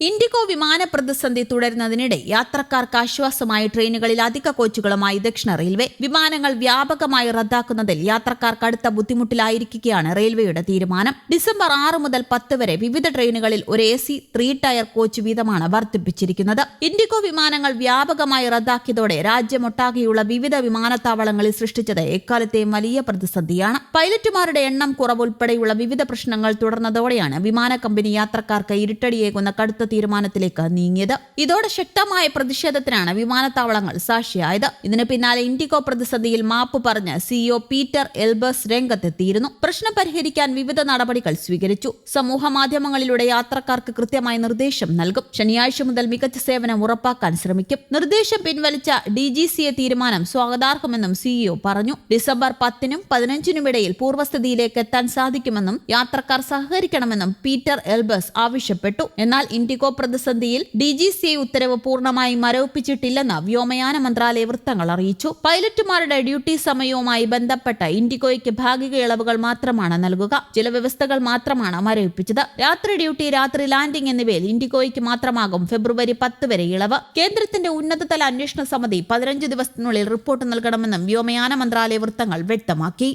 IndiGo വിമാന പ്രതിസന്ധി തുടരുന്നതിനിടെ യാത്രക്കാർക്ക് ആശ്വാസമായി ട്രെയിനുകളിൽ അധിക കോച്ചുകളുമായി ദക്ഷിണ റെയിൽവേ. വിമാനങ്ങൾ വ്യാപകമായി റദ്ദാക്കുന്നതിൽ യാത്രക്കാർക്ക് അടുത്ത ബുദ്ധിമുട്ടിലായിരിക്കുകയാണ് റെയിൽവേയുടെ തീരുമാനം. ഡിസംബർ ആറ് മുതൽ പത്ത് വരെ വിവിധ ട്രെയിനുകളിൽ ഒരു A C three tier coach വീതമാണ് വർദ്ധിപ്പിച്ചിരിക്കുന്നത്. ഇൻഡിഗോ വിമാനങ്ങൾ വ്യാപകമായി റദ്ദാക്കിയതോടെ രാജ്യമൊട്ടാകെയുള്ള വിവിധ വിമാനത്താവളങ്ങളിൽ സൃഷ്ടിച്ചത് എക്കാലത്തെയും വലിയ പ്രതിസന്ധിയാണ്. പൈലറ്റുമാരുടെ എണ്ണം കുറവ് ഉൾപ്പെടെയുള്ള വിവിധ പ്രശ്നങ്ങൾ തുടർന്നതോടെയാണ് വിമാന കമ്പനി യാത്രക്കാർക്ക് ഇരുട്ടടിയേകുന്ന കടുത്ത തീരുമാനത്തിലേക്ക് നീങ്ങിയത്. ഇതോടെ ശക്തമായ പ്രതിഷേധത്തിനാണ് വിമാനത്താവളങ്ങൾ സാക്ഷിയായത്. ഇതിന് പിന്നാലെ ഇൻഡിഗോ പ്രതിസന്ധിയിൽ മാപ്പ് പറഞ്ഞ് സിഇഒ പീറ്റർ എൽബേഴ്സ് രംഗത്തെത്തിയിരുന്നു. പ്രശ്നം പരിഹരിക്കാൻ വിവിധ നടപടികൾ സ്വീകരിച്ചു. സമൂഹ മാധ്യമങ്ങളിലൂടെ യാത്രക്കാർക്ക് കൃത്യമായ നിർദ്ദേശം നൽകും. ശനിയാഴ്ച മുതൽ മികച്ച സേവനം ഉറപ്പാക്കാൻ ശ്രമിക്കും. നിർദ്ദേശം പിൻവലിച്ച ഡി ജി സി എ തീരുമാനം സ്വാഗതാർഹമെന്നും സിഇഒ പറഞ്ഞു. ഡിസംബർ പത്തിനും പതിനഞ്ചിനും ഇടയിൽ പൂർവസ്ഥിതിയിലേക്ക് എത്താൻ സാധിക്കുമെന്നും യാത്രക്കാർ സഹകരിക്കണമെന്നും പീറ്റർ എൽബേഴ്സ് ആവശ്യപ്പെട്ടു. എന്നാൽ ഇൻഡിഗോ പ്രതിസന്ധിയിൽ ഡി ജി സി ഉത്തരവ് പൂർണമായും മരവിപ്പിച്ചിട്ടില്ലെന്ന് വ്യോമയാന മന്ത്രാലയ വൃത്തങ്ങൾ അറിയിച്ചു. പൈലറ്റുമാരുടെ ഡ്യൂട്ടി സമയവുമായി ബന്ധപ്പെട്ട ഇൻഡിഗോയ്ക്ക് ഭാഗിക ഇളവുകൾ മാത്രമാണ് നൽകുക. ചില വ്യവസ്ഥകൾ മാത്രമാണ് മരവിപ്പിച്ചത്. രാത്രി ഡ്യൂട്ടി രാത്രി ലാൻഡിംഗ് എന്നിവയിൽ ഇൻഡിഗോയ്ക്ക് മാത്രമാകും ഫെബ്രുവരി പത്ത് വരെ ഇളവ്. കേന്ദ്രത്തിന്റെ ഉന്നതതല അന്വേഷണ സമിതി പതിനഞ്ച് ദിവസത്തിനുള്ളിൽ റിപ്പോർട്ട് നൽകണമെന്നും വ്യോമയാന മന്ത്രാലയ വൃത്തങ്ങൾ വ്യക്തമാക്കി.